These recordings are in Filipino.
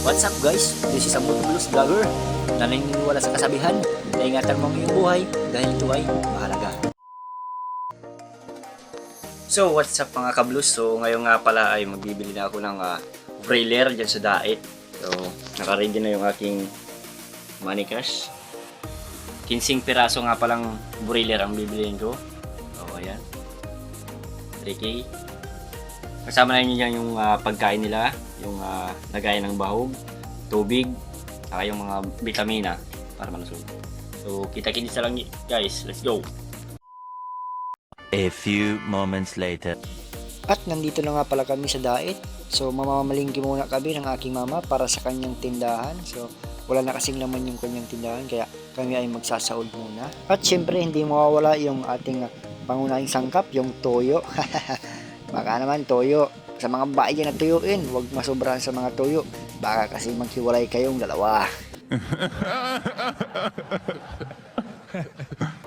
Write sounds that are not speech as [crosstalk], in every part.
What's up guys? This is a Motovlogs vlogger na naniniwala sa kasabihan na ingatan mo ang iyong buhay dahil ito ay mahalaga. So what's up mga kablus? So ngayon nga pala ay magbibili na ako ng uh, brailer dyan sa daet. So nakaready na yung aking money cash. 15 piraso nga palang brailer ang bibiliin ko. So ayan. 3K. Kasama na niyo yung ah, pagkain nila, yung uh, lagayan ng bahog, tubig, saka yung mga vitamina para malusog. So, kita-kita lang guys. Let's go! A few moments later. At nandito na nga pala kami sa Daet. So mamamalingki muna kami ng aking mama para sa kanyang tindahan. So wala na kasing laman yung kanyang tindahan kaya kami ay magsasaod muna. At syempre hindi mawawala yung ating ah, pangunahing sangkap, yung toyo. [laughs] Baka naman toyo. Sa mga babae dyan na tuyuin, huwag masobrahan sa mga toyo. Baka kasi maghiwalay kayong dalawa. [laughs]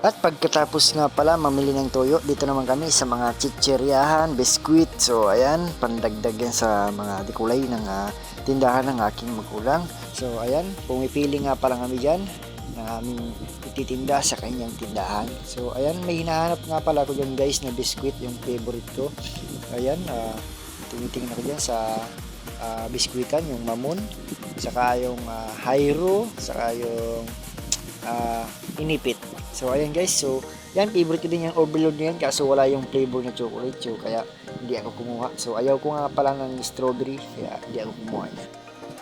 At pagkatapos nga pala mamili ng toyo, dito naman kami sa mga chicheryahan, biskwit. So ayan, pandagdag yan sa mga dikulay ng ah, tindahan ng aking magulang. So ayan, pumipili nga pala kami dyan ng aming ititinda sa kanyang tindahan. So ayan, may hinahanap nga pala ako dyan guys na biskwit, yung favorite ko. Ayan, ah, tinitingnan ako dyan sa ah, biskwitan, yung mamon, saka yung ah, Hyro, saka yung ah, inipit. So ayan guys, so yan favorite ko din yung overload na yan kaso wala yung flavor na chocolate so kaya hindi ako kumuha. So ayaw ko nga pala ng strawberry kaya hindi ako kumuha niya.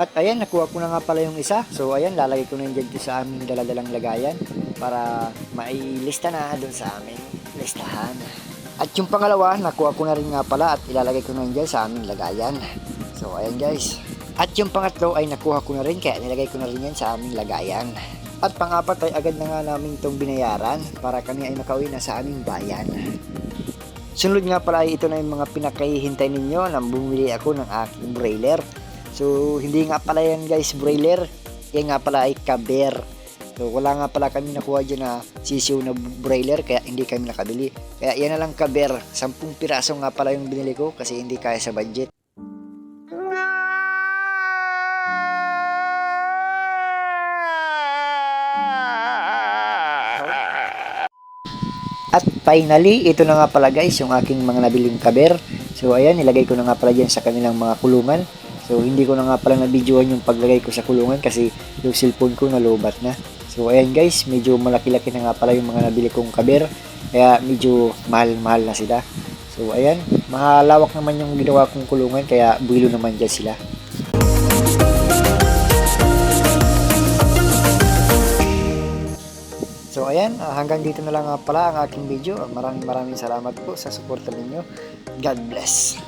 At ayan, nakuha ko na nga pala yung isa. So ayan, lalagay ko na yun dyan sa aming daladalang lagayan para mailista na doon sa aming listahan. At yung pangalawa, nakuha ko na rin nga pala at ilalagay ko na yun dyan sa aming lagayan. So ayan guys. At yung pangatlo ay nakuha ko na rin kaya nilagay ko na rin yan sa aming lagayan. At pangapat ay agad na nga namin itong binayaran para kami ay makauwi na sa aming bayan. Sunod nga pala ay ito na yung mga pinakahihintay ninyo nang bumili ako ng aking broiler. So hindi nga pala yan guys broiler, yan nga pala ay kaber. So wala nga pala kami nakuha dyan na sisiw na broiler kaya hindi kami nakabili. Kaya yan na lang kaber, 10 piraso nga pala yung binili ko kasi hindi kaya sa budget. At finally, ito na nga pala guys, yung aking mga nabiling kaber. So ayan, nilagay ko na nga pala dyan sa kanilang mga kulungan. So hindi ko na nga pala na-videoan yung paglagay ko sa kulungan kasi yung cellphone ko nalubat na. So ayan guys, medyo malaki-laki na nga pala yung mga nabili kong kaber. Kaya medyo mahal-mahal na sila. So ayan, mahalawak naman yung ginawa kong kulungan kaya buwilo naman dyan sila. So ayan, ah, hanggang dito na lang pala ang aking video. Maraming maraming salamat po sa suporta ninyo. God bless.